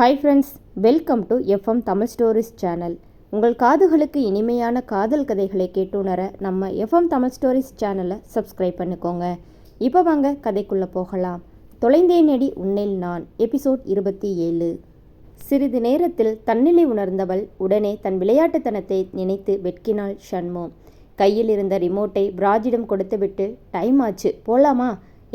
Hi friends welcome to FM Tamil stories channel உங்கள் காதுகளுக்கு இனிமையான காதல் கதைகளை கேட்டுணர நம்ம எஃப்எம் தமிழ் ஸ்டோரிஸ் சேனலை சப்ஸ்கிரைப் பண்ணிக்கோங்க. இப்போ வாங்க கதைக்குள்ளே போகலாம். தொலைந்தே நெடி உன்னில் நான் எபிசோட் இருபத்தி ஏழு. சிறிது நேரத்தில் தன்னிலை உணர்ந்தவள் உடனே தன் விளையாட்டுத்தனத்தை நினைத்து வெட்கினாள் ஷண்மு கையில் இருந்த ரிமோட்டை பிராஜிடம் கொடுத்துவிட்டு டைம் ஆச்சு போலாமா?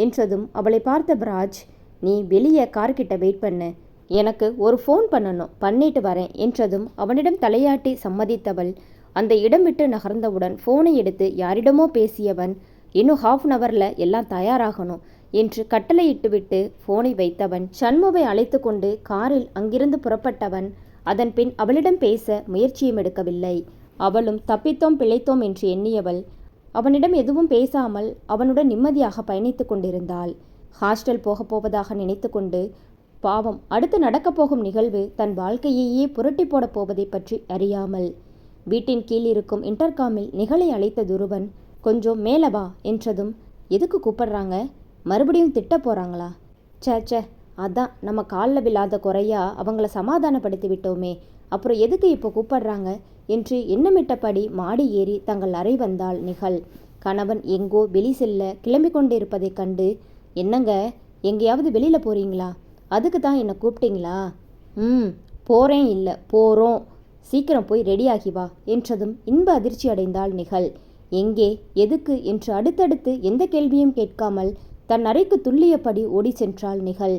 என்றதும் அவளை பார்த்த பிராஜ் நீ வெளியே கார்கிட்ட வெயிட் பண்ணு. எனக்கு ஒரு ஃபோன் பண்ணணும் பண்ணிட்டு வரேன் என்றதும் அவனிடம் தலையாட்டி சம்மதித்தவள். அந்த இடம் விட்டு நகர்ந்தவுடன் ஃபோனை எடுத்து யாரிடமோ பேசியவன் இன்னும் ஹாஃப் அன் அவரில் எல்லாம் தயாராகணும் என்று கட்டளையிட்டுவிட்டு ஃபோனை வைத்தவன் சண்முவை அழைத்து கொண்டு காரில் அங்கிருந்து புறப்பட்டவன் அதன் பின் அவளிடம் பேச முயற்சியும் எடுக்கவில்லை. அவளும் தப்பித்தோம் பிழைத்தோம் என்று எண்ணியவள் அவனிடம் எதுவும் பேசாமல் அவனுடன் நிம்மதியாக பயணித்து கொண்டிருந்தாள். ஹாஸ்டல் போகப் போவதாக நினைத்துக்கொண்டு பாவம். அடுத்து நடக்கப் போகும் நிகழ்வு தன் வாழ்க்கையையே புரட்டி போடப் போவதை பற்றி அறியாமல். வீட்டின் கீழ் இருக்கும் இன்டர்காமில் நிகழை அழைத்த துருவன் கொஞ்சம் மேலே வா என்றதும் எதுக்கு கூப்பிடுறாங்க? மறுபடியும் திட்ட போகிறாங்களா ச்சே ச்சே அதான் நம்ம காலில் விழாத குறையா அவங்கள சமாதானப்படுத்தி விட்டோமே. அப்புறம் எதுக்கு இப்போ கூப்பிடுறாங்க? என்று எண்ணமிட்டபடி மாடி ஏறி தங்கள் அறை வந்தாள் நிகழ். கணவன் எங்கோ வெளி செல்ல கிளம்பிக் கொண்டிருப்பதைக் கண்டு என்னங்க எங்கேயாவது வெளியில் போறீங்களா? அதுக்கு தான் என்னை கூப்பிட்டீங்களா? ம் போகிறேன் இல்லை போகிறோம் சீக்கிரம் போய் ரெடியாகி வா என்றதும் இன்ப அதிர்ச்சி அடைந்தாள் நிகழ். எங்கே எதுக்கு என்று அடுத்தடுத்து எந்த கேள்வியும் கேட்காமல் தன் அறைக்கு துல்லியபடி ஓடி சென்றாள் நிகழ்.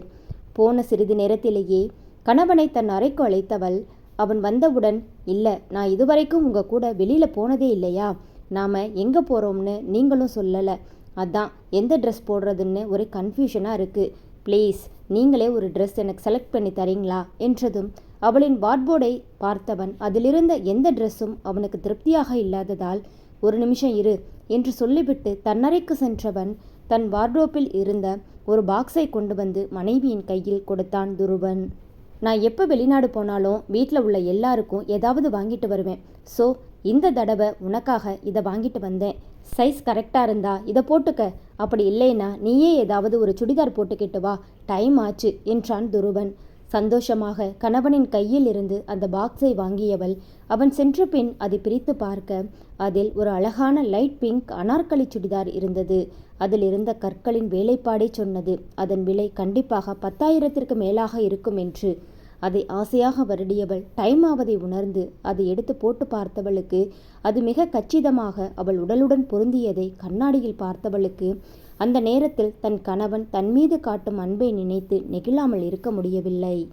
போன சிறிது நேரத்திலேயே கணவனை தன் அறைக்கு அழைத்தவள் அவன் வந்தவுடன் இல்லை நான் இதுவரைக்கும் உங்கள் கூட வெளியில் போனதே இல்லையா? நாம் எங்கே போகிறோம்னு நீங்களும் சொல்லலை. அதான் எந்த ட்ரெஸ் போடுறதுன்னு ஒரு கன்ஃபியூஷனாக இருக்குது ப்ளீஸ் நீங்களே ஒரு ட்ரெஸ் எனக்கு செலக்ட் பண்ணி தரீங்களா? என்றதும் அவளின் வார்ட்போர்டை பார்த்தவன் அதிலிருந்த எந்த ட்ரெஸ்ஸும் அவனுக்கு திருப்தியாக இல்லாததால் ஒரு நிமிஷம் இரு என்று சொல்லிவிட்டு தன்னறைக்கு சென்றவன் தன் வார்ட்ரோப்பில் இருந்த ஒரு பாக்ஸை கொண்டு வந்து மனைவியின் கையில் கொடுத்தான் துருவன். நான் எப்போ வெளிநாடு போனாலும் வீட்டில் உள்ள எல்லாருக்கும் ஏதாவது வாங்கிட்டு வருவேன். ஸோ இந்த தடவை உனக்காக இதை வாங்கிட்டு வந்தேன். சைஸ் கரெக்டாக இருந்தா இதை போட்டுக்க. அப்படி இல்லைன்னா நீயே ஏதாவது ஒரு சுடிதார் போட்டுக்கிட்டு வா. டைம் ஆச்சு என்றான் துருவன். சந்தோஷமாக கணவனின் கையில் இருந்து அந்த பாக்ஸை வாங்கியவள். அவன் சென்ற பின் அதை பிரித்து பார்க்க அதில் ஒரு அழகான லைட் பிங்க் அனார்கலி சுடிதார் இருந்தது. அதில் இருந்த கற்களின் வேலைப்பாடே சொன்னது அதன் விலை கண்டிப்பாக பத்தாயிரத்திற்கு மேலாக இருக்கும் என்று. அதை ஆசையாக வருடியவள் டைம் ஆவதை உணர்ந்து அதை எடுத்து போட்டு பார்த்தவளுக்கு அது மிக கச்சிதமாக அவள் உடலுடன் பொருந்தியதை கண்ணாடியில் பார்த்தவளுக்கு அந்த நேரத்தில் தன் கணவன் தன் மீது காட்டும் அன்பை நினைத்து நெகிழாமல் இருக்க முடியவில்லை.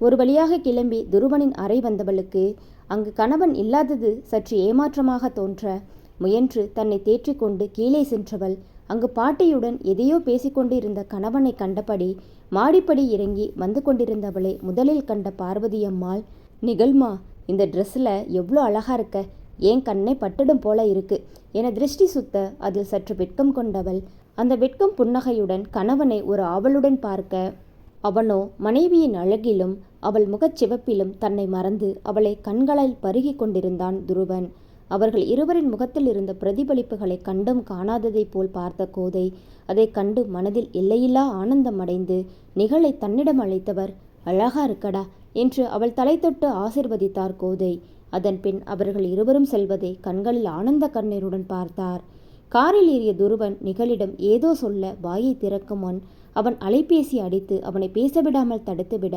ஒரு வழியாக கிளம்பி துருவனின் அறை வந்தவளுக்கு அங்கு கணவன் இல்லாதது சற்று ஏமாற்றமாக தோன்ற முயன்று தன்னை தேற்றிக்கொண்டு கீழே சென்றவள் அங்கு பாட்டியுடன் எதையோ பேசிக்கொண்டிருந்த கணவனை கண்டபடி மாடிப்படி இறங்கி வந்து கொண்டிருந்தவளை முதலில் கண்ட பார்வதி அம்மாள் நிகழ்மா இந்த ட்ரெஸ்ஸில் எவ்வளோ அழகாக இருக்க? ஏன் கண்ணை பட்டுடும் போல இருக்கு? என திருஷ்டி சுத்த அதில் சற்று வெட்கம் கொண்டவள் அந்த வெட்கம் புன்னகையுடன் கணவனை ஒரு ஆவலுடன் பார்க்க அவனோ மனைவியின் அழகிலும் அவள் முகச்சிவப்பிலும் தன்னை மறந்து அவளை கண்களால் பருகி கொண்டிருந்தான் துருவன். அவர்கள் இருவரின் முகத்தில் இருந்த பிரதிபலிப்புகளை கண்டும் காணாததைப் போல் பார்த்த கோதை அதை கண்டு மனதில் எல்லையில்லா ஆனந்தம் அடைந்து நிகழை தன்னிடம் அழைத்தவர் அழகா இருக்கடா என்று அவள் தலை தொட்டு ஆசிர்வதித்தார் கோதை. அதன் பின் அவர்கள் இருவரும் செல்வதை கண்களில் ஆனந்த கண்ணீருடன் பார்த்தார். காரில் ஏறிய துருவன் நிகழிடம் ஏதோ சொல்ல வாயை திறக்கும் முன் அவன் அலைபேசி அடித்து அவனை பேசவிடாமல் தடுத்துவிட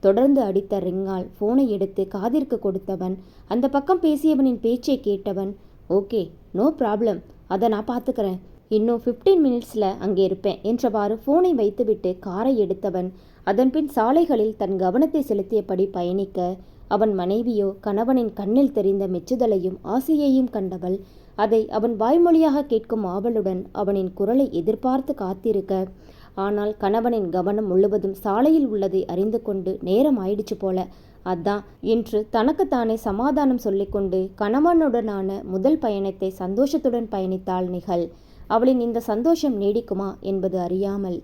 தொடர்ந்து அடித்த ரிங்கால் ஃபோனை எடுத்து காதிற்கு கொடுத்தவன் அந்த பக்கம் பேசியவனின் பேச்சை கேட்டவன் ஓகே நோ ப்ராப்ளம் அதை நான் பார்த்துக்கிறேன். இன்னும் ஃபிஃப்டீன் மினிட்ஸில் அங்கே இருப்பேன் என்றவாறு ஃபோனை வைத்துவிட்டு காரை எடுத்தவன் அதன்பின் சாலைகளில் தன் கவனத்தை செலுத்தியபடி பயணிக்க அவன் மனைவியோ கணவனின் கண்ணில் தெரிந்த மெச்சுதலையும் ஆசையையும் கண்டவள் அதை அவன் வாய்மொழியாக கேட்கும் ஆவலுடன் அவனின் குரலை எதிர்பார்த்து காத்திருக்க ஆனால் கணவனின் கவனம் முழுவதும் சாலையில் உள்ளதை அறிந்து கொண்டு நேரம் ஆயிடுச்சு போல. அதான் என்று தனக்குத்தானே சமாதானம் சொல்லிக்கொண்டு கணவனுடனான முதல் பயணத்தை சந்தோஷத்துடன் பயணித்தாள் நிகழ். அவளின் இந்த சந்தோஷம் நீடிக்குமா என்பது அறியாமல்.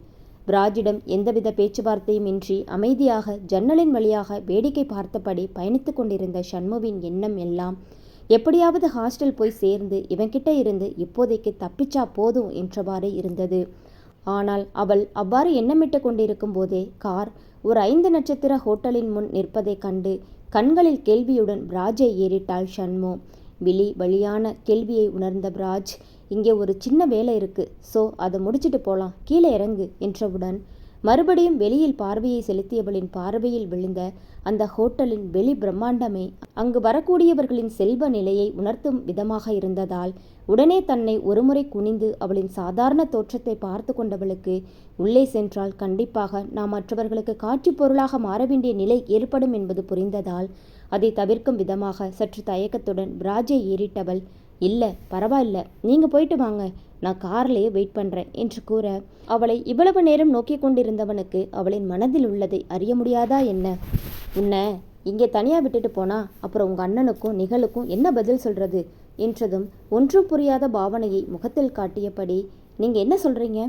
பிராஜிடம் எந்தவித பேச்சுவார்த்தையும் இன்றி அமைதியாக ஜன்னலின் வழியாக வேடிக்கை பார்த்தபடி பயணித்து கொண்டிருந்த சண்முவின் எண்ணம் எல்லாம் எப்படியாவது ஹாஸ்டல் போய் சேர்ந்து இவன்கிட்ட இருந்து இப்போதைக்கு தப்பிச்சா போதும் என்றவாறு இருந்தது. ஆனால் அவள் அவ்வாறு எண்ணமிட்டு கொண்டிருக்கும் போதே கார் ஒரு ஐந்து நட்சத்திர ஹோட்டலின் முன் நிற்பதைக் கண்டு கண்களில் கேள்வியுடன் பிராஜை ஏறிட்டாள் ஷண்மோ விழி வழியான கேள்வியை உணர்ந்த பிராஜ் இங்கே ஒரு சின்ன வேலை இருக்கு. ஸோ அதை முடிச்சிட்டு போலாம். கீழே இறங்கு என்றவுடன் மறுபடியும் வெளியில் பார்வையை செலுத்தியவளின் பார்வையில் விழுந்த அந்த ஹோட்டலின் வெளி பிரம்மாண்டமே அங்கு வரக்கூடியவர்களின் செல்வ நிலையை உணர்த்தும் விதமாக இருந்ததால் உடனே தன்னை ஒருமுறை குனிந்து அவளின் சாதாரண தோற்றத்தை பார்த்து கொண்டவளுக்கு உள்ளே சென்றால் கண்டிப்பாக நாம் மற்றவர்களுக்கு காட்சி பொருளாக மாற வேண்டிய நிலை ஏற்படும் என்பது புரிந்ததால் அதை தவிர்க்கும் விதமாக சற்று தயக்கத்துடன் பிராஜை ஏறிட்டவள் இல்லை பரவாயில்ல நீங்கள் போயிட்டு வாங்க நான் கார்லேயே வெயிட் பண்ணுறேன் என்று கூற அவளை இவ்வளவு நேரம் நோக்கி கொண்டிருந்தவனுக்கு அவளின் மனதில் உள்ளதை அறிய முடியாதா என்ன? உன்னை இங்கே தனியாக விட்டுட்டு போனா அப்புறம் உங்கள் அண்ணனுக்கும் நிகழுக்கும் என்ன பதில் சொல்கிறது என்றதும் ஒன்றும் புரியாத பாவனையை முகத்தில் காட்டியபடி நீங்கள் என்ன சொல்கிறீங்க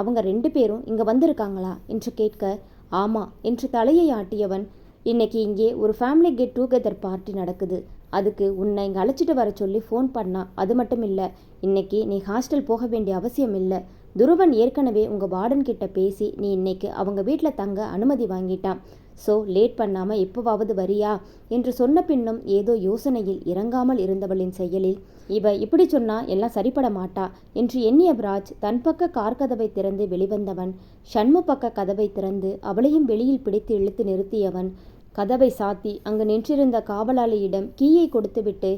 அவங்க ரெண்டு பேரும் இங்கே வந்திருக்காங்களா? என்று கேட்க ஆமாம் என்று தலையை ஆட்டியவன் இன்னைக்கு இங்கே ஒரு ஃபேமிலி கெட் டுகெதர் பார்ட்டி நடக்குது. அதுக்கு உன்னை இங்கே அழைச்சிட்டு வர சொல்லி ஃபோன் பண்ணா. அது மட்டும் இல்லை இன்னைக்கு நீ ஹாஸ்டல் போக வேண்டிய அவசியம் இல்லை. துருவன் ஏற்கனவே உங்கள் வார்டன் கிட்ட பேசி நீ இன்னைக்கு அவங்க வீட்டில் தங்க அனுமதி வாங்கிட்டான். ஸோ லேட் பண்ணாமல் எப்போவாவது வரியா? என்று சொன்ன பின்னும் ஏதோ யோசனையில் இறங்காமல் இருந்தவளின் செயலில் இவ இப்படி சொன்னா எல்லாம் சரிப்பட மாட்டா என்று எண்ணிய பிராஜ் தன் பக்க கார் கதவை திறந்து வெளிவந்தவன் ஷண்மு பக்க கதவை திறந்து அவளையும் வெளியில் பிடித்து இழுத்து நிறுத்தியவன் கதவை சாத்தி அங்கு நின்றிருந்த காவலாளியிடம் கீயை கொடுத்துவிட்டு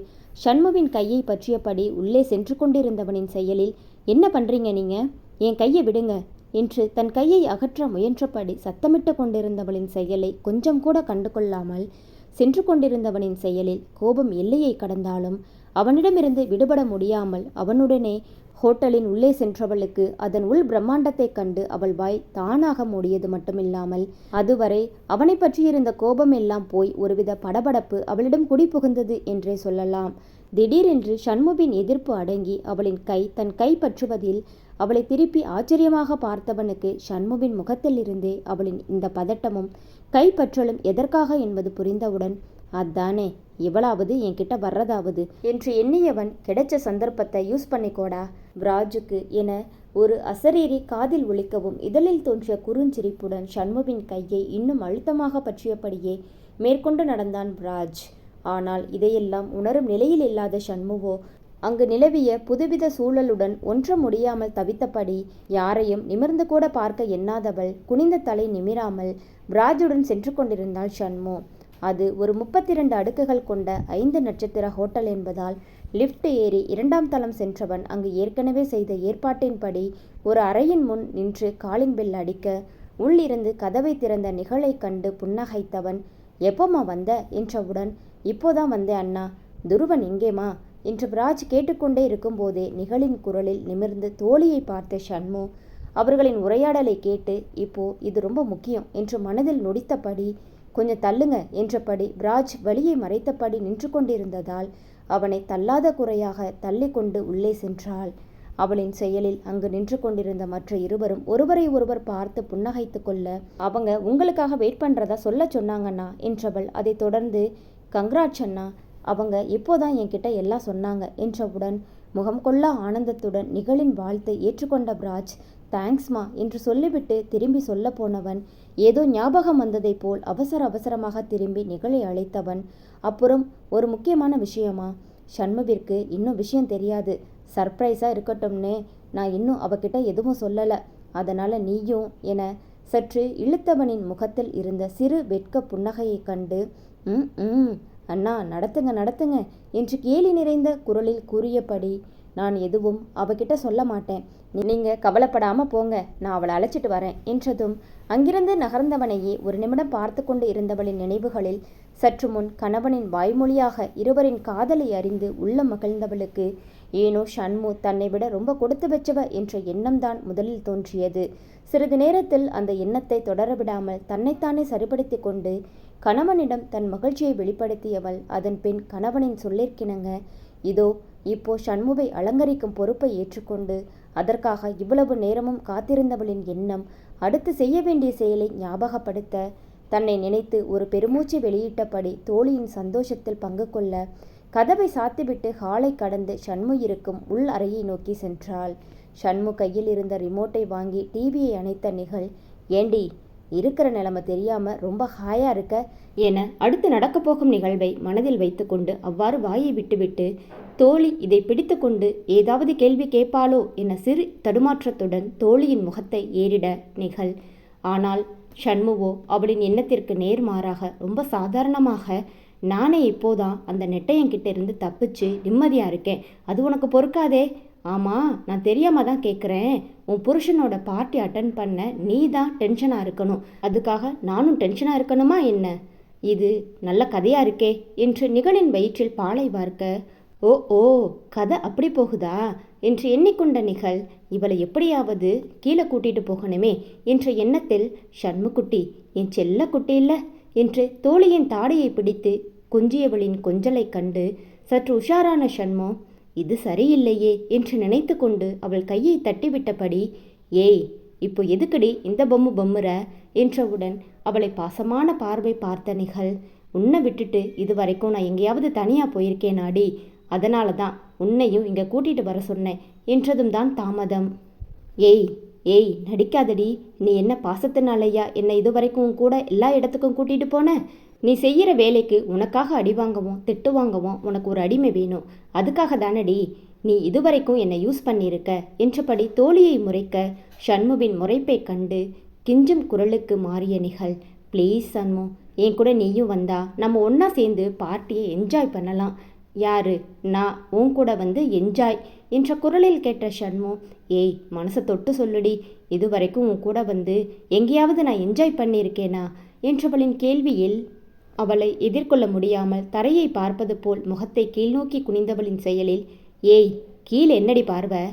ஷண்முவின் கையை பற்றியபடி உள்ளே சென்று கொண்டிருந்தவனின் செயலில் என்ன பண்றீங்க நீங்க? என் கையை விடுங்க என்று தன் கையை அகற்ற முயன்றபடி சத்தமிட்டு கொண்டிருந்தவளின் செயலை கொஞ்சம் கூட கண்டு கொள்ளாமல் சென்று கொண்டிருந்தவனின் செயலில் கோபம் எல்லையை கடந்தாலும் அவனிடமிருந்து விடுபட முடியாமல் அவனுடனே ஹோட்டலின் உள்ளே சென்றவளுக்கு அதன் உள் பிரம்மாண்டத்தைக் கண்டு அவள் வாய் தானாக மூடியது மட்டுமில்லாமல் அதுவரை அவனை பற்றியிருந்த கோபம் எல்லாம் போய் ஒருவித படபடப்பு அவளிடம் குடிபுகுந்தது என்றே சொல்லலாம். திடீரென்று ஷண்முவின் எதிர்ப்பு அடங்கி அவளின் கை தன் கை பற்றுவதில் அவளை திருப்பி ஆச்சரியமாக பார்த்தவனுக்கு ஷண்முவின் முகத்திலிருந்தே அவளின் இந்த பதட்டமும் கைப்பற்றலும் எதற்காக என்பது புரிந்தவுடன் அதானே இவளாவது என்கிட்ட வர்றதாவது? என்று எண்ணியவன் கிடைச்ச சந்தர்ப்பத்தை யூஸ் பண்ணிக்கோடா. பிராஜுக்கு என ஒரு அசரீரி காதில் ஒழிக்கவும் இதழில் தோன்றிய குறுஞ்சிரிப்புடன் ஷண்முவின் கையை இன்னும் அழுத்தமாக பற்றியபடியே மேற்கொண்டு நடந்தான் பிராஜ் ஆனால் இதையெல்லாம் உணரும் நிலையில் இல்லாத ஷண்முவோ அங்கு நிலவிய புதுவித சூழலுடன் ஒன்ற முடியாமல் தவித்தபடி யாரையும் நிமிர்ந்து கூட பார்க்க எண்ணாதவள் குனிந்த தலை நிமிராமல் பிராஜுடன் சென்று கொண்டிருந்தாள் ஷண்மு அது ஒரு முப்பத்தி இரண்டு அடுக்குகள் கொண்ட ஐந்து நட்சத்திர ஹோட்டல் என்பதால் லிஃப்ட் ஏறி இரண்டாம் தளம் சென்றவன் அங்கு ஏற்கனவே செய்த ஏற்பாட்டின்படி ஒரு அறையின் முன் நின்று காலிங் பெல் அடிக்க உள்ளிருந்து கதவை திறந்த நிகழை கண்டு புன்னகைத்தவன் எப்போம்மா வந்த? என்றவுடன் இப்போதான் வந்தேன் அண்ணா. துருவன் எங்கேமா என்று பிராஜ் கேட்டுக்கொண்டே இருக்கும்போதே நிகழின் குரலில் நிமிர்ந்து தோழியை பார்த்த ஷண்மு அவர்களின் உரையாடலை கேட்டு இப்போ இது ரொம்ப முக்கியம் என்று மனதில் நொடித்தபடி கொஞ்சம் தள்ளுங்க என்றபடி பிராஜ் வழியை மறைத்தபடி நின்று கொண்டிருந்ததால் அவனை தள்ளாத குறையாக தள்ளி கொண்டு உள்ளே சென்றாள். அவளின் செயலில் அங்கு நின்று கொண்டிருந்த மற்ற இருவரும் ஒருவரை ஒருவர் பார்த்து புன்னகைத்து கொள்ள அவங்க உங்களுக்காக வெயிட் பண்ணுறதா சொல்ல சொன்னாங்கண்ணா? என்றவள் அதை தொடர்ந்து கங்க்ராட்ஸ் அண்ணா அவங்க இப்போதான் என்கிட்ட எல்லாம் சொன்னாங்க என்றவுடன் முகம் கொள்ளா ஆனந்தத்துடன் நிகழின் வாழ்த்தை ஏற்றுக்கொண்ட பிராஜ் தேங்க்ஸ்மா என்று சொல்லிவிட்டு திரும்பி சொல்ல போனவன் ஏதோ ஞாபகம் வந்ததைப் போல் அவசர அவசரமாக திரும்பி நிகழை அழைத்தவன். அப்புறம் ஒரு முக்கியமான விஷயமா? ஷண்முவிற்கு இன்னும் விஷயம் தெரியாது. சர்ப்ரைஸாக இருக்கட்டும்னே. நான் இன்னும் அவகிட்ட எதுவும் சொல்லலை. அதனால் நீயும் என சற்று இழுத்தவனின் முகத்தில் இருந்த சிறு வெட்க புன்னகையைக் கண்டு ம் ம் அண்ணா நடத்துங்க நடத்துங்க என்று கேலி நிறைந்த குரலில் கூறியபடி நான் எதுவும் அவகிட்ட சொல்ல மாட்டேன். நீங்கள் கவலைப்படாமல் போங்க. நான் அவளை அழைச்சிட்டு வரேன். என்றதும் அங்கிருந்து நகர்ந்தவனையே ஒரு நிமிடம் பார்த்து கொண்டு இருந்தவளின் நினைவுகளில் சற்று முன் கணவனின் வாய்மொழியாக இருவரின் காதலை அறிந்து உள்ள மகிழ்ந்தவளுக்கு ஏனோ ஷண்மு தன்னை விட ரொம்ப கொடுத்து வச்சவ என்ற எண்ணம்தான் முதலில் தோன்றியது. சிறிது நேரத்தில் அந்த எண்ணத்தை தொடர விடாமல் தன்னைத்தானே சரிப்படுத்தி கொண்டு கணவனிடம் தன் மகிழ்ச்சியை வெளிப்படுத்தியவள் அதன் பின் கணவனின் சொல்லிற்கிணங்க இதோ இப்போ ஷண்முவை அலங்கரிக்கும் பொறுப்பை ஏற்றுக்கொண்டு அதற்காக இவ்வளவு நேரமும் காத்திருந்தவளின் எண்ணம் அடுத்து செய்ய வேண்டிய செயலை ஞாபகப்படுத்த தன்னை நினைத்து ஒரு பெருமூச்சு வெளியிட்டபடி தோழியின் சந்தோஷத்தில் பங்கு கொள்ள கதவை சாத்திவிட்டு ஹாலை கடந்து ஷண்மு இருக்கும் உள் அறையை நோக்கி சென்றாள். ஷண்மு கையில் இருந்த ரிமோட்டை வாங்கி டிவியை அணைத்த நிகழ் ஏண்டி இருக்கிற நிலைமை தெரியாமல் ரொம்ப ஹாயாக இருக்க என அடுத்து நடக்கப் போகும் நிகழ்வை மனதில் வைத்துக்கொண்டு அவ்வாறு வாயை விட்டுவிட்டு தோழி இதை பிடித்துக்கொண்டு ஏதாவது கேள்வி கேட்பாளோ என சிறு தடுமாற்றத்துடன் தோழியின் முகத்தை ஏறிட நிகழ். ஆனால் ஷண்முவோ அவளின் எண்ணத்திற்கு நேர்மாறாக ரொம்ப சாதாரணமாக நானே இப்போதான் அந்த நெட்டையங்கிட்ட இருந்து தப்பிச்சு நிம்மதியாக இருக்கேன். அது உனக்கு பொறுக்காதே. ஆமாம் நான் தெரியாம தான் கேட்குறேன் உன் புருஷனோட பார்ட்டி அட்டன் பண்ண நீ தான் டென்ஷனாக இருக்கணும். அதுக்காக நானும் டென்ஷனாக இருக்கணுமா என்ன? இது நல்ல கதையாக இருக்கே என்று நிகழின் வயிற்றில் பாலை பார்க்க ஓ ஓ கதை அப்படி போகுதா? என்று எண்ணிக்கொண்ட நிகழ் இவளை எப்படியாவது கீழே கூட்டிட்டு போகணுமே என்ற எண்ணத்தில் ஷண்முக்குட்டி என் செல்ல குட்டி இல்லை என்று தோழியின் தாடையை பிடித்து கொஞ்சியவளின் கொஞ்சலைக் கண்டு சற்று உஷாரான ஷண்மோ இது சரியில்லையே என்று நினைத்து கொண்டு அவள் கையை தட்டிவிட்டபடி ஏய் இப்போ எதுக்கடி இந்த பொம்மு பொம்முற? என்றவுடன் அவளை பாசமான பார்வை பார்த்த நிகழ் உன்னை விட்டுட்டு இது வரைக்கும் நான் எங்கேயாவது தனியாக போயிருக்கேன் நாடி அதனால தான் உன்னையும் இங்கே கூட்டிகிட்டு வர சொன்னேன். என்றதும் தான் தாமதம். ஏய் ஏய் நடிக்காதடி. நீ என்ன பாசத்தினாலையா என்னை இதுவரைக்கும் கூட எல்லா இடத்துக்கும் கூட்டிகிட்டு போன? நீ செய்கிற வேலைக்கு உனக்காக அடி வாங்கவும் திட்டு வாங்கவும் உனக்கு ஒரு அடிமை வேணும். அதுக்காக தானடி. நீ இதுவரைக்கும் என்னை யூஸ் பண்ணியிருக்க. என்றபடி தோழியை முறைக்க ஷண்முவின் முறைப்பை கண்டு கிஞ்சும் குரலுக்கு மாறிய நிகழ். ப்ளீஸ் சண்மு என் கூட நீயும் வந்தா. நம்ம ஒன்றா சேர்ந்து பார்ட்டியை என்ஜாய் பண்ணலாம். யாரு? நான் உன் கூட வந்து என்ஜாய் என்ற குரலில் கேட்ட ஷண்முகம் ஏய் மனசை தொட்டு சொல்லுடி. இதுவரைக்கும் உன் கூட வந்து எங்கேயாவது நான் என்ஜாய் பண்ணியிருக்கேனா? என்றவளின் கேள்வியில் அவளை எதிர்கொள்ள முடியாமல் தரையை பார்ப்பது போல் முகத்தை கீழ்நோக்கி குனிந்தவளின் செயலில் ஏய் கீழே என்னடி பார்வை?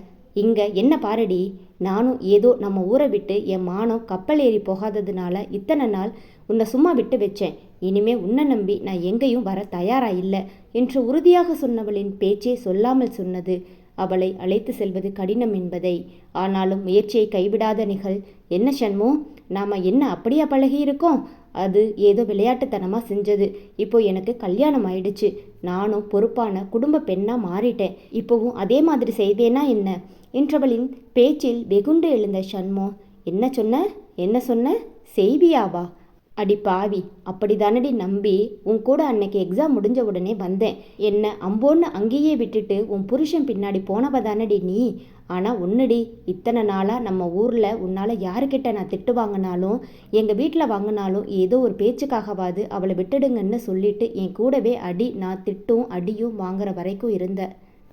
இங்க என்ன பாருடி? நானும் ஏதோ நம்ம ஊரை விட்டு என் மானம் கப்பல் ஏறி போகாததுனால இத்தனை நாள் உன்னை சும்மா விட்டு வச்சேன். இனிமே உன்னை நம்பி நான் எங்கேயும் வர தயாரா இல்லை என்று உறுதியாக சொன்னவளின் பேச்சே சொல்லாமல் சொன்னது. அவளை அழைத்து செல்வது கடினம் என்பதை. ஆனாலும் முயற்சியை கைவிடாத நிகழ். என்ன ஷண்மு நாம் என்ன அப்படியா பழகி இருக்கோம்? அது ஏதோ விளையாட்டுத்தனமாக செஞ்சது. இப்போ எனக்கு கல்யாணம் ஆயிடுச்சு. நானும் பொறுப்பான குடும்ப பெண்ணாக மாறிட்டேன். இப்போவும் அதே மாதிரி செய்வேனா என்ன? என்றவளின் பேச்சில் வெகுண்டு எழுந்த ஷண்மோ என்ன சொன்ன? என்ன சொன்ன? செய்வியாவா? அடி பாவி அப்படி தானடி நம்பி. உன் கூட அன்னைக்கு எக்ஸாம் முடிஞ்ச உடனே வந்தேன். என்ன அம்போன்னு அங்கேயே விட்டுட்டு உன் புருஷன் பின்னாடி போனவ தானடி நீ. ஆனால் ஒன்றுடி இத்தனை நாளாக நம்ம ஊரில் உன்னால் யாருக்கிட்ட நான் திட்டு வாங்கினாலும் எங்கள் வீட்டில் வாங்கினாலும் ஏதோ ஒரு பேச்சுக்காகவாது அவளை விட்டுடுங்கன்னு சொல்லிட்டு என் கூடவே அடி நான் திட்டும் அடியும் வாங்குற வரைக்கும் இருந்த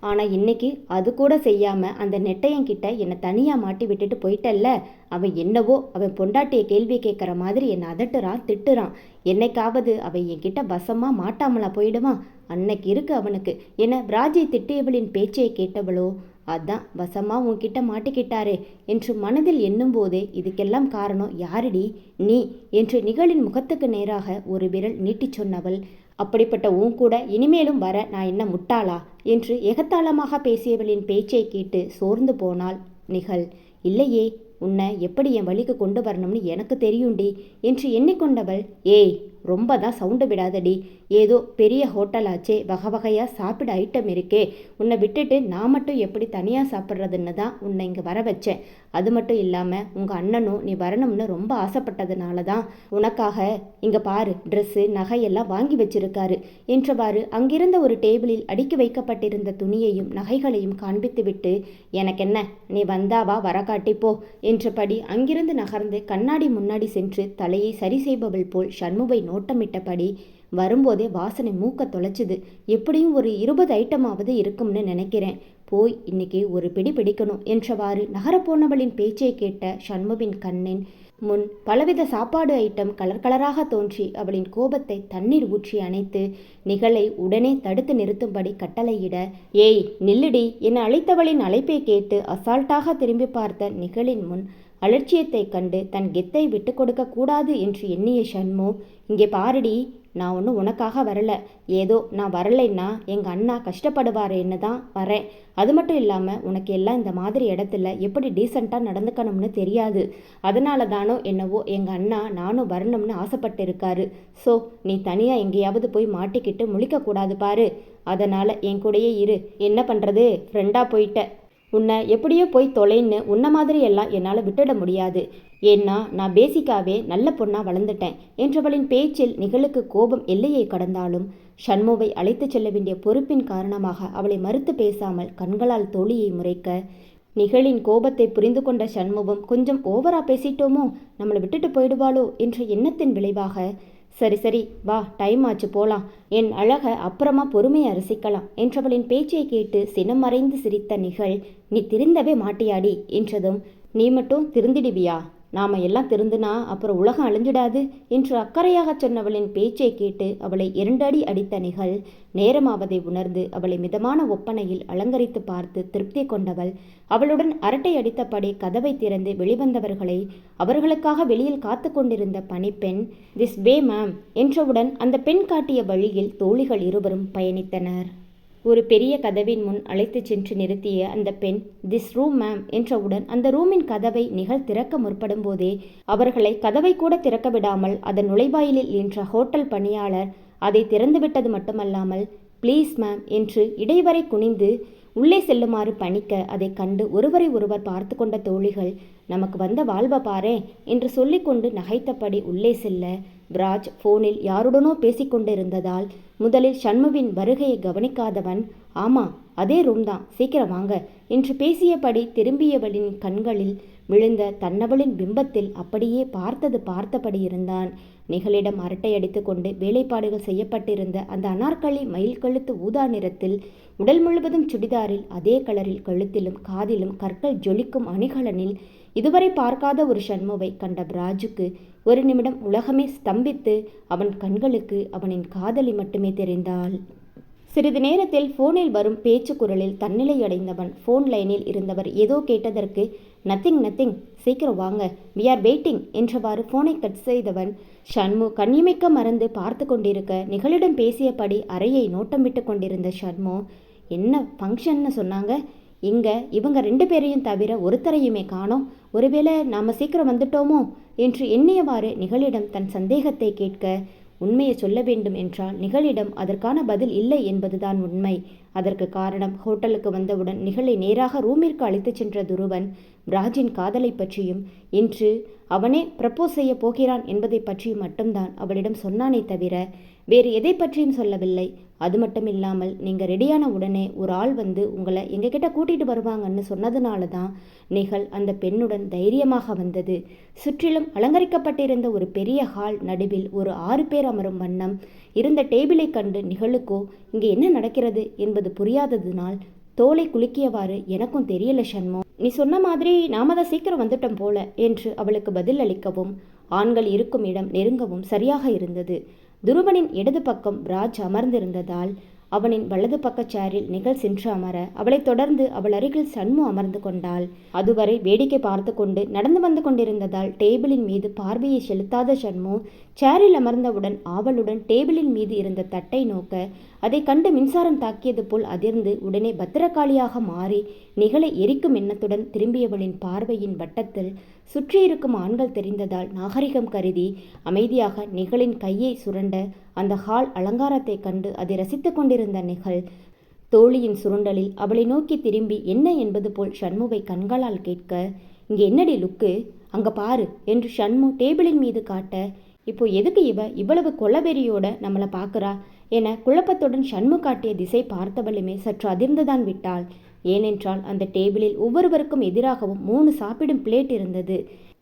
ஆனால் இன்னைக்கு அது கூட செய்யாமல் அந்த நெட்டையன்கிட்ட என்னை தனியாக மாட்டி விட்டுட்டு போயிட்டல்ல. அவன் என்னவோ அவன் பொண்டாட்டிய கேள்வி கேட்குற மாதிரி என்னை அதட்டுறான் திட்டுறான். என்னைக்காவது அவன் என்கிட்ட வசமாக மாட்டாமலா போயிடுவான்? அன்னைக்கு இருக்கு அவனுக்கு. என ராஜை திட்டியவளின் பேச்சை கேட்டவளோ அதான் வசமா உன்கிட்ட மாட்டிக்கிட்டாரே என்று மனதில் எண்ணும்போதே இதுக்கெல்லாம் காரணம் யாரடி? நீ என்று நிகழின் முகத்துக்கு நேராக ஒரு விரல் நீட்டிச் சொன்னவள். அப்படிப்பட்ட உன் கூட இனிமேலும் வர நான் என்ன முட்டாளா? என்று எகத்தாளமாக பேசியவளின் பேச்சை கேட்டு சோர்ந்து போனால் நிகழ். இல்லையே உன்னை எப்படி என் வழிக்கு கொண்டு வரணும்னு எனக்கு தெரியும்டி என்று எண்ணிக்கொண்டவள் ஏய் ரொம்ப தான் சவுண்டு விடாதடி. ஏதோ பெரிய ஹோட்டலாச்சே வகை வகையாக சாப்பிட ஐட்டம் இருக்கே. உன்னை விட்டுட்டு நான் மட்டும் எப்படி தனியாக சாப்பிட்றதுன்னு தான் உன்னை இங்கே வர வச்சேன். அது மட்டும் இல்லாமல் உங்கள் அண்ணனும் நீ வரணும்னு ரொம்ப ஆசைப்பட்டதுனால தான் உனக்காக இங்கே பாரு ட்ரெஸ்ஸு நகையெல்லாம் வாங்கி வச்சிருக்காரு. என்றவாறு அங்கிருந்த ஒரு டேபிளில் அடுக்கி வைக்கப்பட்டிருந்த துணியையும் நகைகளையும் காண்பித்துவிட்டு எனக்கென்ன? நீ வந்தாவா வர காட்டிப்போ என்றபடி அங்கிருந்து நகர்ந்து கண்ணாடி முன்னாடி சென்று தலையை சரி செய்பவள் போல் சண்முகை நோட்டமிட்டபடி வரும்போதே வாசனை மூக்க தொலைச்சுது. எப்படியும் ஒரு இருபது ஐட்டமாவது இருக்கும்னு நினைக்கிறேன். போய் இன்னைக்கு ஒரு பிடி பிடிக்கணும் என்றவாறு நகரப்போனவளின் பேச்சை கேட்ட சண்முவின் கண்ணின் முன் பலவித சாப்பாடு ஐட்டம் கலர் கலராக தோன்றி அவளின் கோபத்தை தண்ணீர் ஊற்றி அணைத்து நிகழை உடனே தடுத்து நிறுத்தும்படி கட்டளையிட ஏய் நில்லுடி என அழைத்தவளின் அழைப்பை கேட்டு அசால்ட்டாக திரும்பி பார்த்த நிகழின் முன் அலட்சியத்தைக் கண்டு தன் கெத்தை விட்டு கொடுக்க கூடாது என்று எண்ணிய ஷண்மு இங்கே பாருடி நான் ஒன்றும் உனக்காக வரல. ஏதோ நான் வரலைன்னா எங்கள் அண்ணா கஷ்டப்படுவாரேன்னு தான் வரேன். அது மட்டும் இல்லாமல் உனக்கு எல்லாம் இந்த மாதிரி இடத்துல எப்படி டீசெண்டாக நடந்துக்கணும்னு தெரியாது. அதனால தானோ என்னவோ எங்கள் அண்ணா நானும் வரணும்னு ஆசைப்பட்டு இருக்காரு ஸோ நீ தனியாக எங்கேயாவது போய் மாட்டிக்கிட்டு முழிக்கக்கூடாது பாரு. அதனால் என் கூடயே இரு. என்ன பண்ணுறது ஃப்ரெண்டாக போயிட்ட. உன்னை எப்படியோ போய் தொலைன்னு உன்ன மாதிரி எல்லாம் என்னால் விட்டுட முடியாது. ஏன்னா நான் பேசிக்காவே நல்ல பொண்ணாக வளர்ந்துட்டேன். என்றவளின் பேச்சில் நிகழுக்கு கோபம் எல்லையை கடந்தாலும் ஷண்முவை அழைத்துச் செல்ல வேண்டிய பொறுப்பின் காரணமாக அவளை மறுத்து பேசாமல் கண்களால் தோழியை முறைக்க நிகழின் கோபத்தை புரிந்து கொண்ட சண்முகம் கொஞ்சம் ஓவரா பேசிட்டோமோ? நம்மளை விட்டுட்டு போயிடுவாளோ? என்ற எண்ணத்தின் விளைவாக சரி சரி வா டைம் ஆச்சு போலாம். என் அழக அப்புறமா பொறுமையை ரசிக்கலாம் என்றவளின் பேச்சை கேட்டு சினம் மறைந்து சிரித்த நிகழ் நீ திருந்தவே மாட்டியாடி என்றதும் நீ மட்டும் திருந்திடுவியா? நாம எல்லாம் திருந்துனா அப்புறம் உலகம் அழிஞ்சிடாது என்று அக்கறையாகச் சொன்னவளின் பேச்சை கேட்டு அவளை இரண்டடி அடித்த நிகழ் நேரமாவதை உணர்ந்து அவளை மிதமான ஒப்பனையில் அலங்கரித்து பார்த்து திருப்தி கொண்டவள். அவளுடன் அரட்டை அடித்தபடி கதவை திறந்து வெளிவந்தவர்களை அவர்களுக்காக வெளியில் காத்து கொண்டிருந்த பணிப்பெண் திஸ் வே மேம் என்றவுடன் அந்த பெண் காட்டிய வழியில் தோழிகள் இருவரும் பயணித்தனர். ஒரு பெரிய கதவின் முன் அழைத்துச் சென்று நிறுத்திய அந்த பெண் திஸ் ரூம் மேம் என்றவுடன் அந்த ரூமின் கதவை நிகழ் திறக்க முற்படும் போதே அவர்களை கதவை கூட திறக்க விடாமல் அதன் நுழைவாயிலில் நின்ற ஹோட்டல் பணியாளர் அதை திறந்துவிட்டது மட்டுமல்லாமல் ப்ளீஸ் மேம் என்று இடைவரை குனிந்து உள்ளே செல்லுமாறு பணிக்க அதை கண்டு ஒருவரை ஒருவர் பார்த்து கொண்ட தோழிகள் நமக்கு வந்த வாழ்வ பாரே என்று சொல்லிக்கொண்டு நகைத்தபடி உள்ளே செல்ல பிராஜ் போனில் யாருடனோ பேசிக்கொண்டிருந்ததால் முதலில் சண்முவின் வருகையை கவனிக்காதவன் ஆமா அதே ரூம் தான் சீக்கிரம் வாங்க என்று பேசியபடி திரும்பியவளின் கண்களில் விழுந்த தன்னவளின் பிம்பத்தில் அப்படியே பார்த்தது பார்த்தபடி இருந்தான். நிகழிடம் அரட்டை அடித்துக்கொண்டு வேலைப்பாடுகள் செய்யப்பட்டிருந்த அந்த அனார்களி மயில் கழுத்து ஊதா நிறத்தில் உடல் முழுவதும் சுடிதாரில் அதே கலரில் கழுத்திலும் காதிலும் கற்கள் ஜொலிக்கும் அணிகலனில் இதுவரை பார்க்காத ஒரு சண்முவை கண்ட பிராஜுக்கு ஒரு நிமிடம் உலகமே ஸ்தம்பித்து அவன் கண்களுக்கு அவனின் காதலி மட்டுமே தெரிந்தாள். சிறிது நேரத்தில் ஃபோனில் வரும் பேச்சு குரலில் தன்னிலை அடைந்தவன் ஃபோன் லைனில் இருந்தவர் ஏதோ கேட்டதற்கு நத்திங் நத்திங் சீக்கிரம் வாங்க. வி ஆர் வெயிட்டிங் என்றவாறு ஃபோனை கட் செய்தவன் ஷண்மு கண்ணிமைக்க மறந்து பார்த்து கொண்டிருக்க நிகழிடம் பேசியபடி அறையை நோட்டம் விட்டு கொண்டிருந்த ஷண்மு என்ன ஃபங்க்ஷன்னு சொன்னாங்க? இங்கே இவங்க ரெண்டு பேரையும் தவிர ஒருத்தரையுமே காணோம். ஒருவேளை நாம் சீக்கிரம் வந்துட்டோமோ என்று எண்ணியவாறு நிகழிடம் தன் சந்தேகத்தை கேட்க உண்மையை சொல்ல வேண்டும் என்றால் நிகழிடம் அதற்கான பதில் இல்லை என்பதுதான் உண்மை. அதற்கு காரணம் ஹோட்டலுக்கு வந்தவுடன் நிகழை நேராக ரூமிற்கு அழைத்துச் சென்ற துருவன் ராஜின் காதலை பற்றியும் இன்று அவனே ப்ரப்போஸ் செய்ய போகிறான் என்பதை பற்றியும் மட்டும்தான் அவளிடம் சொன்னானே தவிர வேறு எதை பற்றியும் சொல்லவில்லை. அது மட்டும் இல்லாமல் நீங்கள் ரெடியான உடனே ஒரு ஆள் வந்து உங்களை எங்ககிட்ட கூட்டிகிட்டு வருவாங்கன்னு சொன்னதுனால தான் நிகழ் அந்த பெண்ணுடன் தைரியமாக வந்தது. சுற்றிலும் அலங்கரிக்கப்பட்டிருந்த ஒரு பெரிய ஹால் நடுவில் ஒரு ஆறு பேர் அமரும் வண்ணம் இருந்த டேபிளை கண்டு நிகழுக்கோ இங்கே என்ன நடக்கிறது? என்பது புரியாததினால் தோலை குலுக்கியவாறு எனக்கும் தெரியல சண்மோ நீ சொன்ன மாதிரி நாம தான் சீக்கிரம் வந்துட்டோம் போல என்று அவளுக்கு பதில் அளிக்கவும் ஆண்கள் இருக்கும் இடம் நெருங்கவும் சரியாக இருந்தது. துருவனின் இடது பக்கம் ராஜ் அமர்ந்திருந்ததால் அவனின் வலது பக்க சேரில் நிகழ் சென்று அமர அவளைத் தொடர்ந்து அவள் அருகில் சண்மு அமர்ந்து கொண்டாள். அதுவரை வேடிக்கை பார்த்து கொண்டு நடந்து வந்து கொண்டிருந்ததால் டேபிளின் மீது பார்வையை செலுத்தாத சண்மு சேரில் அமர்ந்தவுடன் ஆவலுடன் டேபிளின் மீது இருந்த தட்டை நோக்க அதை கண்டு மின்சாரம் தாக்கியது போல் அதிர்ந்து உடனே பத்திரகாளியாக மாறி நிகழை எரிக்கும் எண்ணத்துடன் திரும்பியவளின் பார்வையின் வட்டத்தில் சுற்றியிருக்கும் ஆண்கள் தெரிந்ததால் நாகரிகம் கருதி அமைதியாக நிகழின் கையை சுரண்ட அந்த ஹால் அலங்காரத்தை கண்டு அதை ரசித்து கொண்டிருந்த நிகழ் தோழியின் சுருண்டலில் அவளை நோக்கி திரும்பி என்ன என்பது போல் ஷண்முவை கண்களால் கேட்க? இங்கே என்னடி லுக்கு? அங்க பாரு என்று ஷண்மு டேபிளின் மீது காட்ட இப்போ எதுக்கு இவ இவ்வளவு கொலவெறியோட நம்மளை பார்க்கறா என குழப்பத்துடன் ஷண்மு காட்டிய திசை பார்த்தவளுமே சற்று அதிர்ந்துதான் விட்டாள். ஏனென்றால் அந்த டேபிளில் ஒவ்வொருவருக்கும் எதிராகவும் மூணு சாப்பிடும் பிளேட் இருந்தது.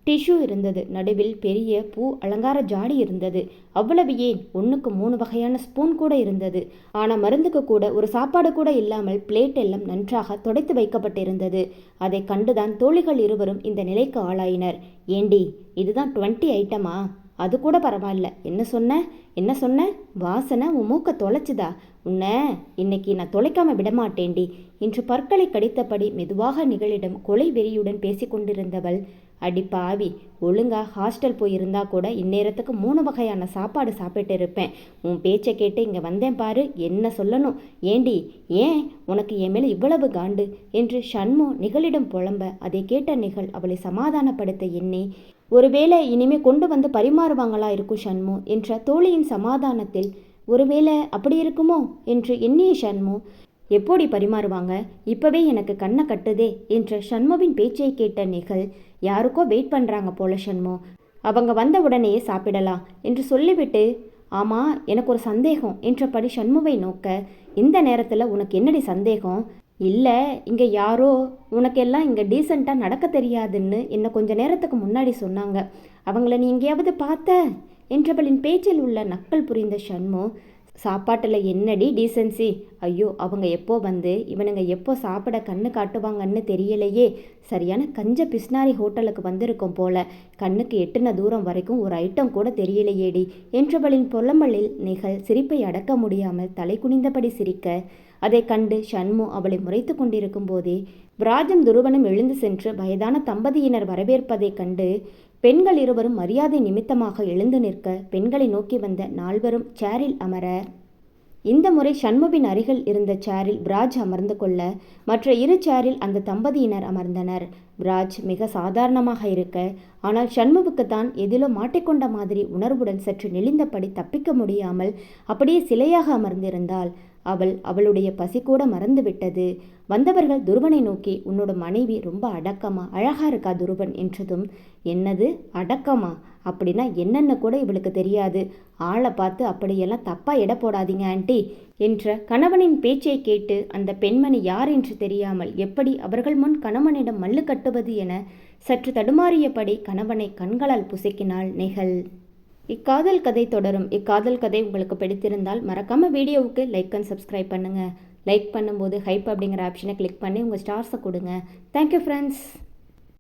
டிஷ்யூ இருந்தது. நடுவில் பெரிய பூ அலங்கார ஜாடி இருந்தது. அவ்வளவு ஏன்? ஒன்றுக்கு மூணு வகையான ஸ்பூன் கூட இருந்தது. ஆனால் மருந்துக்கு கூட ஒரு சாப்பாடு கூட இல்லாமல் பிளேட் எல்லாம் நன்றாக துடைத்து வைக்கப்பட்டிருந்தது. அதை கண்டுதான் தோழிகள் இருவரும் இந்த நிலைக்கு ஆளாயினர். ஏண்டி இதுதான் டுவெண்ட்டி ஐட்டமா? அது கூட பரவாயில்ல. என்ன சொன்ன? என்ன சொன்ன? வாசனை உன் மூக்க தொலைச்சுதா? உன்னை இன்னைக்கு நான் தொலைக்காம விடமாட்டேன்டி. என்று பற்களை கடித்தபடி மெதுவாக நிகழிடம் கொலை வெறியுடன் பேசிக்கொண்டிருந்தவள் அடி பாவி ஒழுங்கா ஹாஸ்டல் போயிருந்தா கூட இந்நேரத்துக்கு மூணு வகையான சாப்பாடு சாப்பிட்டு இருப்பேன். உன் பேச்சை கேட்டு இங்கே வந்தேன் பாரு என்ன சொல்லணும்? ஏண்டி ஏன் உனக்கு என் மேலே இவ்வளவு காண்டு? என்று ஷண்மு நிகழிடம் புலம்ப அதை கேட்ட நிகழ் அவளை சமாதானப்படுத்த எண்ணி ஒருவேளை இனிமே கொண்டு வந்து பரிமாறுவாங்களா இருக்கும் ஷண்மு என்ற தோழியின் சமாதானத்தில் ஒருவேளை அப்படி இருக்குமோ? என்று எண்ணிய ஷண்மு எப்படி பரிமாறுவாங்க? இப்பவே எனக்கு கண்ணை கட்டுதே என்ற சண்முவின் பேச்சை கேட்ட நிகழ் யாருக்கோ வெயிட் பண்ணுறாங்க போல சண்மு. அவங்க வந்த உடனேயே சாப்பிடலாம் என்று சொல்லிவிட்டு ஆமா எனக்கு ஒரு சந்தேகம் என்றபடி சண்முவை நோக்க இந்த நேரத்தில் உனக்கு என்னடி சந்தேகம்? இல்லை இங்கே யாரோ உனக்கெல்லாம் இங்கே டீசெண்டாக நடக்க தெரியாதுன்னு என்னை கொஞ்ச நேரத்துக்கு முன்னாடி சொன்னாங்க. அவங்கள நீ எங்கேயாவது பார்த்த? என்றவளின் பேச்சில் உள்ள நக்கல் புரிந்த சண்மு சாப்பாட்டில் என்னடி டீசென்சி ஐயோ அவங்க எப்போ வந்து இவனுங்க எப்போ சாப்பிட கண்ணு காட்டுவாங்கன்னு தெரியலையே. சரியான கஞ்ச பிஸ்னாரி ஹோட்டலுக்கு வந்திருக்கும் போல. கண்ணுக்கு எட்டுன தூரம் வரைக்கும் ஒரு ஐட்டம் கூட தெரியலையேடி. என்றவளின் புலம்பலில் நிகழ் சிரிப்பை அடக்க முடியாமல் தலை குனிந்தபடி சிரிக்க. அதை கண்டு ஷண்மு அவளை முறைத்து கொண்டிருக்கும் போதே விராஜம் துருவனும் எழுந்து சென்று வயதான தம்பதியினர் வரவேற்பதைக் கண்டு பெண்கள் இருவரும் மரியாதை நிமித்தமாக எழுந்து நிற்க பெண்களை நோக்கி வந்த நால்வரும் சேரில் அமர. இந்த முறை சண்முவின் அருகில் இருந்த சேரில் பிராஜ் அமர்ந்து கொள்ள மற்ற இரு சேரில் அந்த தம்பதியினர் அமர்ந்தனர். பிராஜ் மிக சாதாரணமாக இருக்க ஆனால் சண்முவுக்கு தான் எதிலோ மாட்டிக்கொண்ட மாதிரி உணர்வுடன் சற்று நெளிந்தபடி தப்பிக்க முடியாமல் அப்படியே சிலையாக அமர்ந்திருந்தாள். அவள் அவளுடைய பசி கூட மறந்துவிட்டது. வந்தவர்கள் துருவனை நோக்கி உன்னோட மனைவி ரொம்ப அடக்கமா? அழகா இருக்கா துருவன்? என்றதும் என்னது? அடக்கமா? அப்படின்னா என்னென்ன கூட இவளுக்கு தெரியாது. ஆளை பார்த்து அப்படியெல்லாம் தப்பா எடை போடாதீங்க ஆண்டி என்ற கணவனின் பேச்சை கேட்டு அந்த பெண்மணி யார் என்று தெரியாமல் எப்படி அவர்கள் முன் கணவனிடம் மல்லு கட்டுவது என சற்று தடுமாறியபடி கணவனை கண்களால் புசக்கினாள் நெகல். இக்காதல் கதை தொடரும். இக்காதல் கதை உங்களுக்கு பிடித்திருந்தால் மறக்காமல் வீடியோவுக்கு லைக் அண்ட் சப்ஸ்கிரைப் பண்ணுங்கள் லைக் பண்ணும்போது ஹைப் அப்படிங்கிற ஆப்ஷனை கிளிக் பண்ணி உங்கள் ஸ்டார்ஸை கொடுங்க. Thank you friends